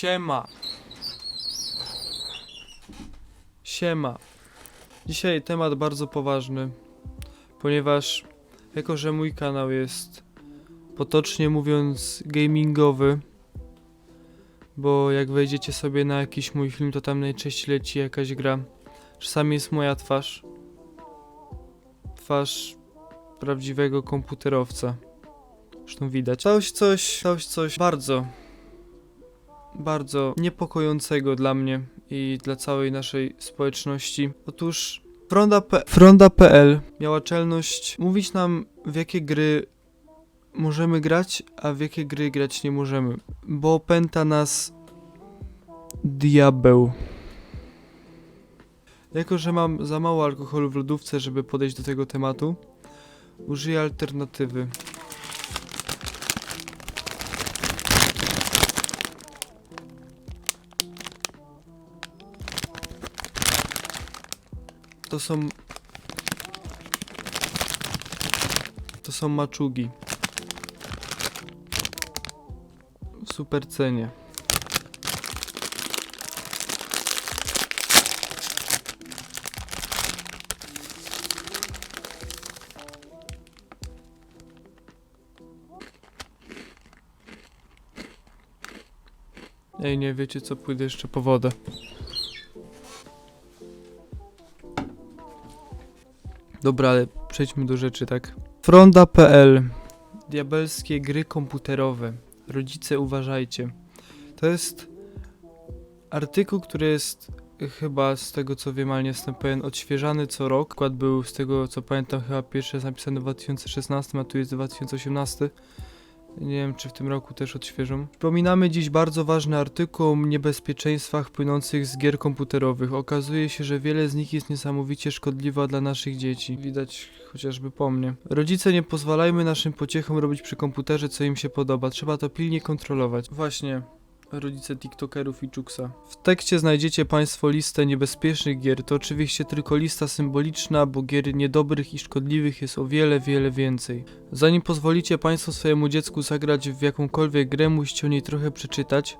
Siema. Siema. Dzisiaj temat bardzo poważny, ponieważ jako, że mój kanał jest potocznie mówiąc gamingowy, bo jak wejdziecie sobie na jakiś mój film, to tam najczęściej leci jakaś gra. Czasami jest moja twarz. Twarz prawdziwego komputerowca. Zresztą widać. Stało się coś, coś bardzo, bardzo niepokojącego dla mnie i dla całej naszej społeczności. Otóż Fronda.pl Fronda.pl miała czelność mówić nam w jakie gry możemy grać, a w jakie gry grać nie możemy, bo opęta nas diabeł. Jako, że mam za mało alkoholu w lodówce, żeby podejść do tego tematu, użyję alternatywy. To są... To są maczugi. W super cenie. Ej, nie wiecie co, pójdę jeszcze po wodę. Dobra, ale przejdźmy do rzeczy, tak? Fronda.pl Diabelskie gry komputerowe. Rodzice, uważajcie. To jest artykuł, który jest chyba z tego co wiem, ale nie jestem pewien, odświeżany co rok. Skład był z tego co pamiętam chyba pierwszy jest napisany w 2016, a tu jest 2018. Nie wiem, czy w tym roku też odświeżą. Przypominamy dziś bardzo ważny artykuł o niebezpieczeństwach płynących z gier komputerowych. Okazuje się, że wiele z nich jest niesamowicie szkodliwa dla naszych dzieci. Widać chociażby po mnie. Rodzice, nie pozwalajmy naszym pociechom robić przy komputerze, co im się podoba. Trzeba to pilnie kontrolować. Właśnie. Rodzice TikTokerów i Czuksa. W tekście znajdziecie Państwo listę niebezpiecznych gier. To oczywiście tylko lista symboliczna, bo gier niedobrych i szkodliwych jest o wiele, wiele więcej. Zanim pozwolicie Państwo swojemu dziecku zagrać w jakąkolwiek grę, musicie o niej trochę przeczytać,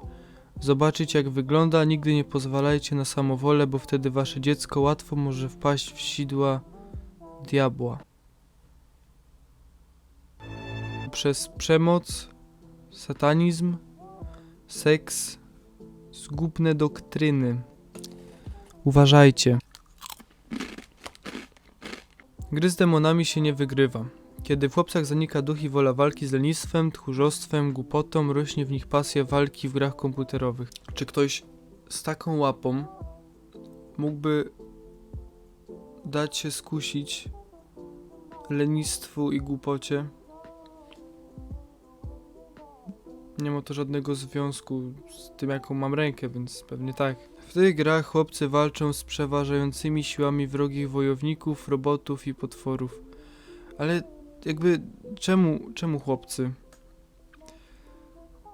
zobaczyć jak wygląda, nigdy nie pozwalajcie na samowolę, bo wtedy Wasze dziecko łatwo może wpaść w sidła diabła. Przez przemoc, satanizm, seks, zgubne doktryny. Uważajcie. Gry z demonami się nie wygrywa. Kiedy w chłopcach zanika duch i wola walki z lenistwem, tchórzostwem, głupotą, rośnie w nich pasja walki w grach komputerowych. Czy ktoś z taką łapą mógłby dać się skusić lenistwu i głupocie? Nie ma to żadnego związku z tym, jaką mam rękę, więc pewnie tak. W tych grach chłopcy walczą z przeważającymi siłami wrogich wojowników, robotów i potworów. Ale jakby czemu, czemu chłopcy?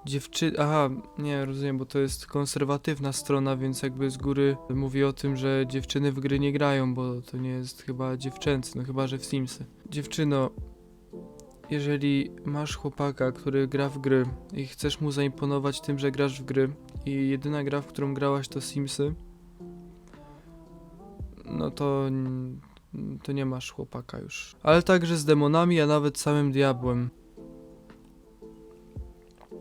Dziewczy... Aha, nie rozumiem, bo to jest konserwatywna strona, więc jakby z góry mówi o tym, że dziewczyny w gry nie grają, bo to nie jest chyba dziewczęcy, no chyba, że w Simsy. Dziewczyno, jeżeli masz chłopaka, który gra w gry i chcesz mu zaimponować tym, że grasz w gry i jedyna gra, w którą grałaś to Simsy, no to, to nie masz chłopaka już. Ale także z demonami, a nawet samym diabłem.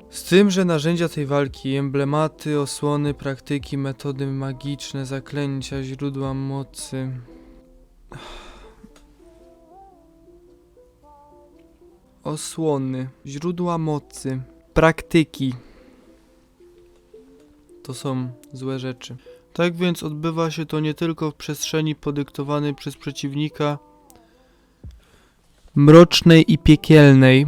Z tym, że narzędzia tej walki, emblematy, osłony, praktyki, metody magiczne, zaklęcia, źródła mocy. Osłony, źródła mocy, praktyki. To są złe rzeczy. Tak więc odbywa się to nie tylko w przestrzeni podyktowanej przez przeciwnika, mrocznej i piekielnej,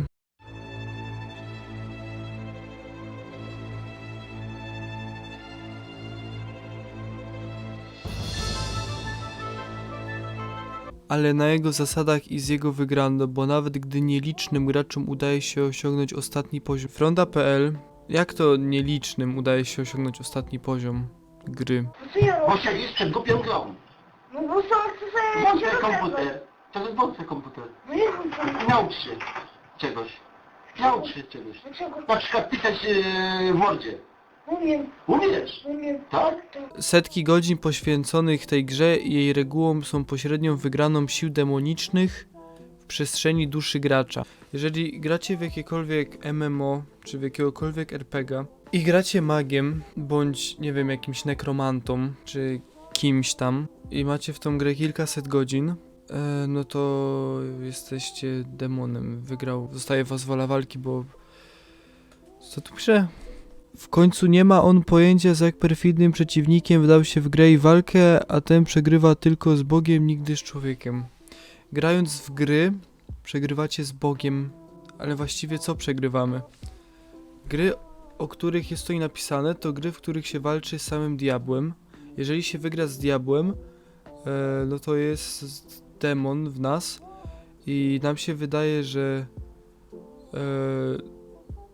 ale na jego zasadach i z jego wygrano, bo nawet gdy nielicznym graczom udaje się osiągnąć ostatni poziom. Fronda.pl Jak to nielicznym udaje się osiągnąć ostatni poziom gry? Co ja Bo robię? siedzisz przed głupią grą. No bo sam chcę sobie Włącz się ten rozerwać. komputer. Jest ten komputer. No nie chcę. I naucz się czegoś. Naucz się czegoś. Dlaczego? Na przykład pisać yy, w Wordzie. Umiem, Umiesz? umiem. Tak? Setki godzin poświęconych tej grze i jej regułom są pośrednią wygraną sił demonicznych w przestrzeni duszy gracza. Jeżeli gracie w jakiekolwiek MMO czy w jakiegokolwiek RPG i gracie magiem bądź nie wiem jakimś nekromantą czy kimś tam i macie w tą grę kilkaset godzin, e, no to jesteście demonem. Wygrał, zostaje was wola walki, bo co tu pisze? W końcu nie ma on pojęcia z jak perfidnym przeciwnikiem wdał się w grę i walkę, a ten przegrywa tylko z Bogiem, nigdy z człowiekiem. Grając w gry, przegrywacie z Bogiem, ale właściwie co przegrywamy? Gry, o których jest tutaj napisane, to gry, w których się walczy z samym diabłem. Jeżeli się wygra z diabłem, e, no to jest demon w nas i nam się wydaje, że e,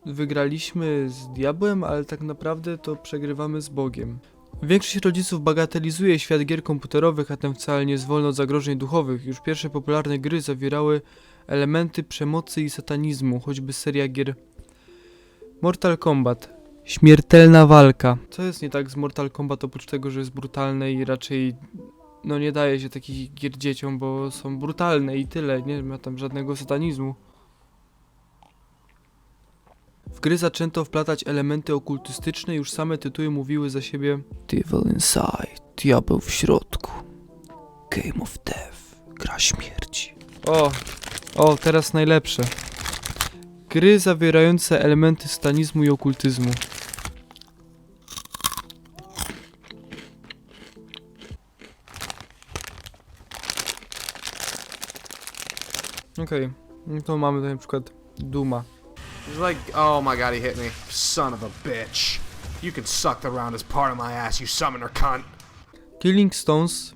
wygraliśmy z diabłem, ale tak naprawdę to przegrywamy z Bogiem. Większość rodziców bagatelizuje świat gier komputerowych, a ten wcale nie wolny od zagrożeń duchowych. Już pierwsze popularne gry zawierały elementy przemocy i satanizmu, choćby seria gier Mortal Kombat. Śmiertelna walka. Co jest nie tak z Mortal Kombat oprócz tego, że jest brutalne i raczej no nie daje się takich gier dzieciom, bo są brutalne i tyle, nie ma tam żadnego satanizmu. W gry zaczęto wplatać elementy okultystyczne, już same tytuły mówiły za siebie Devil Inside, Diabeł w środku, Game of Death, gra śmierci. O, o, teraz najlepsze. Gry zawierające elementy satanizmu i okultyzmu. Okej, no to mamy tutaj na przykład Duma. It's like, oh my god, he hit me. Son of a bitch. You can suck the round as part of my ass, you summoner cunt. Killing Stones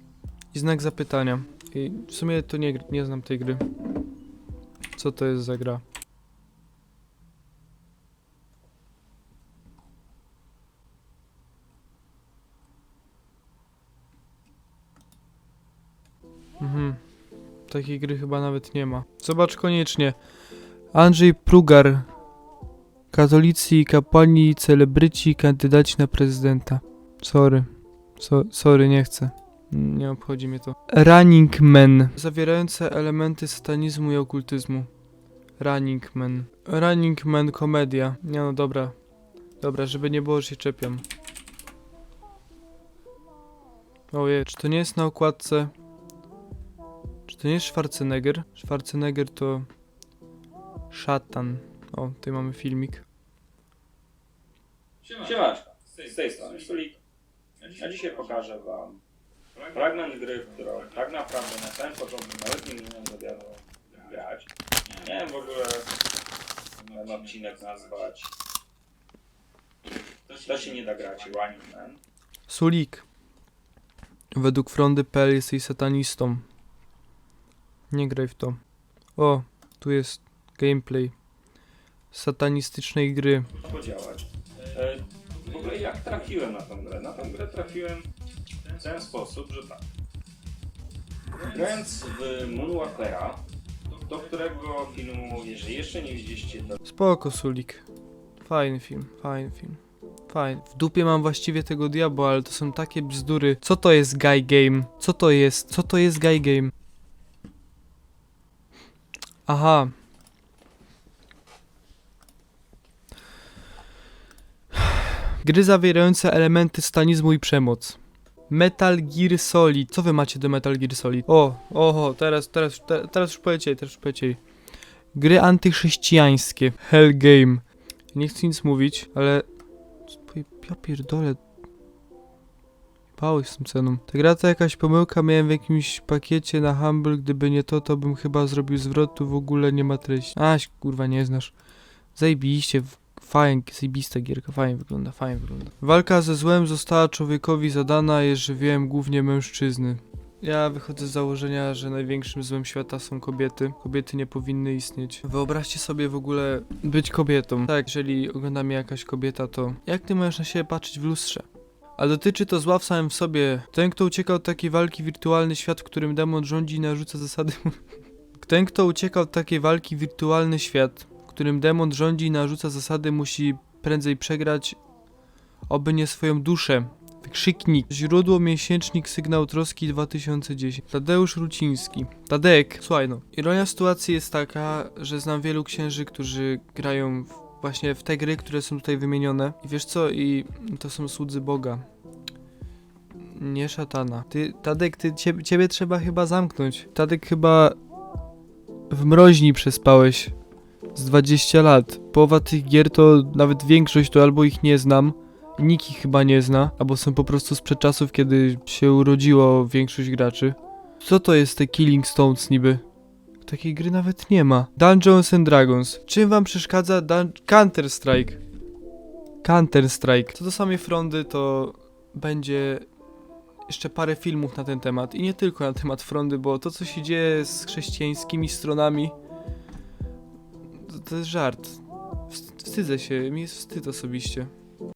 i znak zapytania. I w sumie to nie, nie znam tej gry. Co to jest za gra? Mhm. Takiej gry chyba nawet nie ma. Zobacz koniecznie. Andrzej Prugar. Katolicy kapłani, celebryci, kandydaci na prezydenta. Sorry. So, sorry, nie chcę. Nie obchodzi mnie to. Running Man. Zawierające elementy satanizmu i okultyzmu. Running Man. Running Man komedia. Nie no, dobra. Dobra, żeby nie było, że się czepiam. Ojej, czy to nie jest na okładce... Czy to nie jest Schwarzenegger? Schwarzenegger to... Szatan. O, tutaj mamy filmik. Siemaneczko, z tej strony Sulik. A dzisiaj pokażę Wam fragment gry, w którą tak naprawdę na samym początku nawet nie miałem zamiaru grać. Miałem w ogóle ten odcinek nazwać To się nie da grać Running Man. Sulik. Według frondy.pl jesteś satanistą. Nie graj w to. O, tu jest gameplay satanistycznej gry. podziałać. E, W ogóle jak trafiłem na tę grę? Na tę grę trafiłem w ten sposób, że tak. Grając w Moonwalkera, do którego filmu, jeżeli jeszcze nie widzieliście, to Spoko, Sulik. Fajny film, fajny film. Fajny. W dupie mam właściwie tego diabła, ale to są takie bzdury. Co to jest guy game? Co to jest? Co to jest guy game? Aha. Gry zawierające elementy stanizmu i przemoc. Metal Gear Solid. Co wy macie do Metal Gear Solid? O, oho, teraz, teraz, te, teraz już polecieli, teraz już polecieli. Gry antychrześcijańskie. Hell Game. Nie chcę nic mówić, ale... Ja pierdolę. Pałeś z tą ceną. Ta gra to jakaś pomyłka, miałem w jakimś pakiecie na Humble, gdyby nie to, to bym chyba zrobił zwrot, tu w ogóle nie ma treści. Aś, kurwa, nie znasz. Zajebiście, fajnie, zajebista gierka, fajnie wygląda, fajnie wygląda. Walka ze złem została człowiekowi zadana, jeż wiem głównie mężczyzny. Ja wychodzę z założenia, że największym złem świata są kobiety. Kobiety nie powinny istnieć. Wyobraźcie sobie w ogóle być kobietą. Tak, jeżeli ogląda mnie jakaś kobieta, to jak ty możesz na siebie patrzeć w lustrze? A dotyczy to zła w samym sobie. Ten, kto ucieka od takiej walki, wirtualny świat, w którym demon rządzi i narzuca zasady. Ten, kto ucieka od takiej walki, wirtualny świat, którym demon rządzi i narzuca zasady, musi prędzej przegrać oby nie swoją duszę. Wykrzyknik. Źródło miesięcznik Sygnał Troski 2010. Tadeusz Ruciński. Tadek, słuchaj no. Ironia sytuacji jest taka, że znam wielu księży, którzy grają w, właśnie w te gry, które są tutaj wymienione. I wiesz co? I to są słudzy Boga. Nie szatana. Ty, Tadek, ty, ciebie, ciebie trzeba chyba zamknąć. Tadek chyba w mroźni przespałeś z 20 lat. Połowa tych gier to nawet większość to albo ich nie znam, nikt ich chyba nie zna, albo są po prostu sprzed czasów, kiedy się urodziło większość graczy. Co to jest te Killing Stones niby? Takiej gry nawet nie ma. Dungeons and Dragons. Czym wam przeszkadza Dun- Counter Strike? Counter Strike. Co do samej frondy, to będzie jeszcze parę filmów na ten temat. I nie tylko na temat frondy, bo to co się dzieje z chrześcijańskimi stronami to, jest żart. Wst- Wstydzę się, mi jest wstyd osobiście.